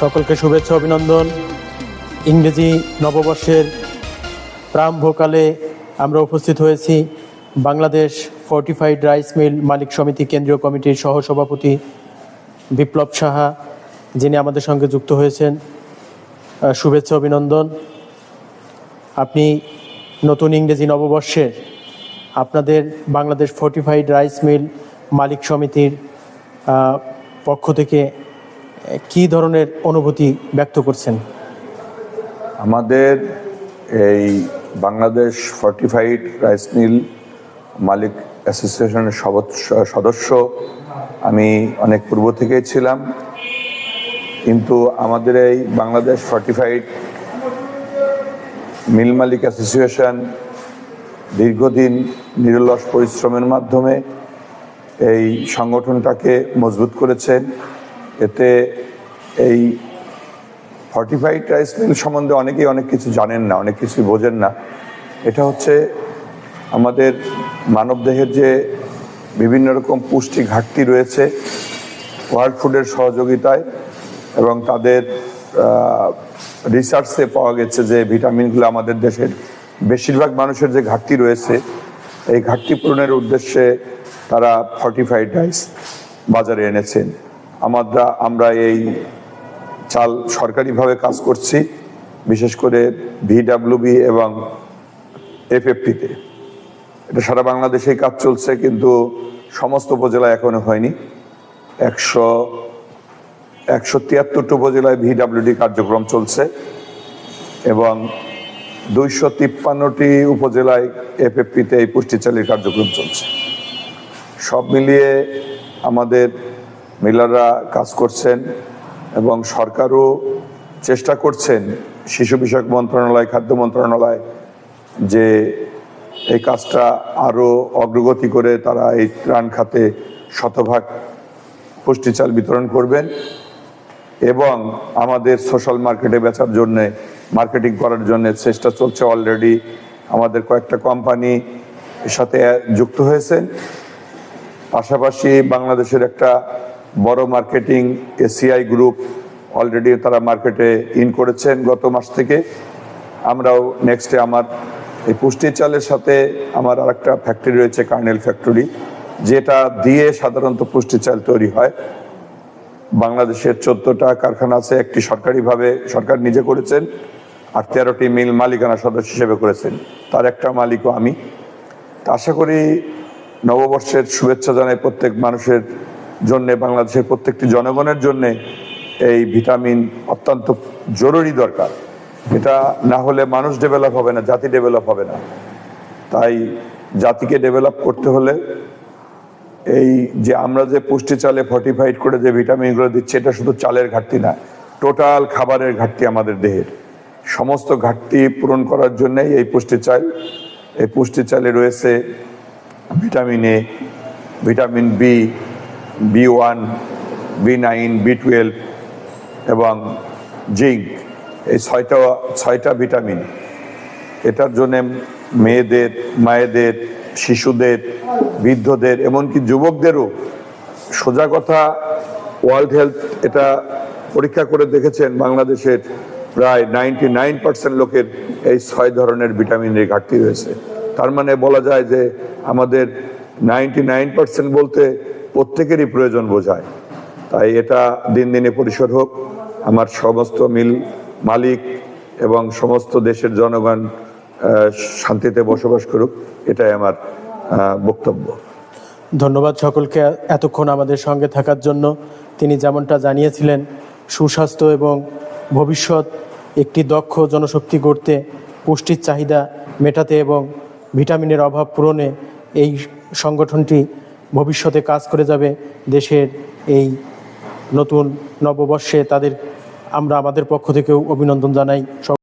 সকলকে শুভেচ্ছা, অভিনন্দন। ইংরেজি নববর্ষের প্রারম্ভকালে আমরা উপস্থিত হয়েছি বাংলাদেশ ফর্টিফাইড রাইস মিল মালিক সমিতি কেন্দ্রীয় কমিটির সহসভাপতি বিপ্লব সাহা, যিনি আমাদের সঙ্গে যুক্ত হয়েছেন। শুভেচ্ছা, অভিনন্দন। আপনি নতুন ইংরেজি নববর্ষের আপনাদের বাংলাদেশ ফর্টিফাইড রাইস মিল মালিক সমিতির পক্ষ থেকে কী ধরনের অনুভূতি ব্যক্ত করছেন? আমাদের এই বাংলাদেশ ফর্টিফাইড রাইস মিল মালিক অ্যাসোসিয়েশনের সদস্য, আমি অনেক পূর্ব থেকেই ছিলাম। কিন্তু আমাদের এই বাংলাদেশ ফর্টিফাইড মিল মালিক অ্যাসোসিয়েশন দীর্ঘদিন নিরলস পরিশ্রমের মাধ্যমে এই সংগঠনটাকে মজবুত করেছেন এতে এই ফর্টিফাইড রাইস মিল সম্বন্ধে অনেকেই অনেক কিছু জানেন না, অনেক কিছু বোঝেন না। এটা হচ্ছে আমাদের মানবদেহের যে বিভিন্ন রকম পুষ্টি ঘাটতি রয়েছে ওয়ার্ল্ড ফুডের সহযোগিতায় এবং তাদের রিসার্চে পাওয়া গেছে যে ভিটামিনগুলো আমাদের দেশের বেশিরভাগ মানুষের যে ঘাটতি রয়েছে, এই ঘাটতি পূরণের উদ্দেশ্যে তারা ফর্টিফাইড রাইস বাজারে এনেছেন। আমরা আমরা এই চাল সরকারিভাবে কাজ করছি, বিশেষ করে ভিডাব্লিউবি এবং এফএফটিতে এটা সারা বাংলাদেশেই কাজ চলছে, কিন্তু সমস্ত উপজেলায় এখনও হয়নি। একশো একশো তিয়াত্তরটি উপজেলায় ভিডাব্লিউডি কার্যক্রম চলছে এবং দুইশো তিপ্পান্নটি উপজেলায় এফএফপিতে এই পুষ্টি চালের কার্যক্রম চলছে। সব মিলিয়ে আমাদের মিলাররা কাজ করছেন এবং সরকারও চেষ্টা করছেন শিশু বিষয়ক মন্ত্রণালয়, খাদ্য মন্ত্রণালয় যে এই কাজটা আরও অগ্রগতি করে তারা এই ত্রাণ খাতে শতভাগ পুষ্টি চাল বিতরণ করবেন এবং আমাদের সোশ্যাল মার্কেটে বেচার জন্যে, মার্কেটিং করার জন্য চেষ্টা চলছে অলরেডি। আমাদের কয়েকটা কোম্পানি এর সাথে যুক্ত হয়েছেন। পাশাপাশি বাংলাদেশের একটা বড় মার্কেটিং এসিআই গ্রুপ অলরেডি তারা মার্কেটে ইন করেছেন গত মাস থেকে। আমরাও নেক্সটে আমার এই পুষ্টি চালের সাথে আমার আরেকটা ফ্যাক্টরি রয়েছে কার্নেল ফ্যাক্টরি যেটা দিয়ে সাধারণত পুষ্টি চাল তৈরি হয়। বাংলাদেশের চোদ্দটা কারখানা আছে, একটি সরকারিভাবে সরকার নিজে করেছেন আর তেরোটি মিল মালিকানা সদস্য হিসেবে করেছেন। তার একটা মালিকও আমি। আশা করি নববর্ষের শুভেচ্ছা জানাই প্রত্যেক মানুষের জন্য, বাংলাদেশের প্রত্যেকটি জনগণের জন্য এই ভিটামিন অত্যন্ত জরুরি দরকার। এটা না হলে মানুষ ডেভেলপ হবে না, জাতি ডেভেলপ হবে না। তাই জাতিকে ডেভেলপ করতে হলে এই যে আমরা যে পুষ্টি চালে ফর্টিফাইড করে যে ভিটামিনগুলো দিচ্ছি, এটা শুধু চালের ঘাটতি না টোটাল খাবারের ঘাটতি আমাদের দেহের। সমস্ত ঘাটতি পূরণ করার জন্যই এই পুষ্টি চাল, এই পুষ্টি চালে রয়েছে vitamin A vitamin B B one, B nine, B twelve এবং জিঙ্ক, এই ছয়টা ছয়টা ভিটামিন। এটার জন্য মেয়েদের, মায়েদের, শিশুদের, বৃদ্ধদের, এমনকি যুবকদেরও সোজা কথা ওয়ার্ল্ড হেলথ এটা পরীক্ষা করে দেখেছেন, বাংলাদেশের প্রায় নাইনটি নাইন পার্সেন্ট লোকের এই ছয় ধরনের ভিটামিনের ঘাটতি রয়েছে তার মানে বলা যায় যে আমাদের নাইনটি নাইন পার্সেন্ট বলতে প্রত্যেকেরই প্রয়োজন বোঝায়। তাই এটা দিন দিনে পরিশোধ হোক। আমার সমস্ত মিল মালিক এবং সমস্ত দেশের জনগণ শান্তিতে বসবাস করুক, এটাই আমার বক্তব্য। ধন্যবাদ সকলকে এতক্ষণ আমাদের সঙ্গে থাকার জন্য। তিনি যেমনটা জানিয়েছিলেন, সুস্বাস্থ্য এবং ভবিষ্যৎ একটি দক্ষ জনশক্তি গড়তে, পুষ্টির চাহিদা মেটাতে এবং ভিটামিনের অভাব পূরণে এই সংগঠনটি ভবিষ্যতে কাজ করে যাবে দেশের এই নতুন নববর্ষে তাদের আমরা আমাদের পক্ষ থেকেও অভিনন্দন জানাই।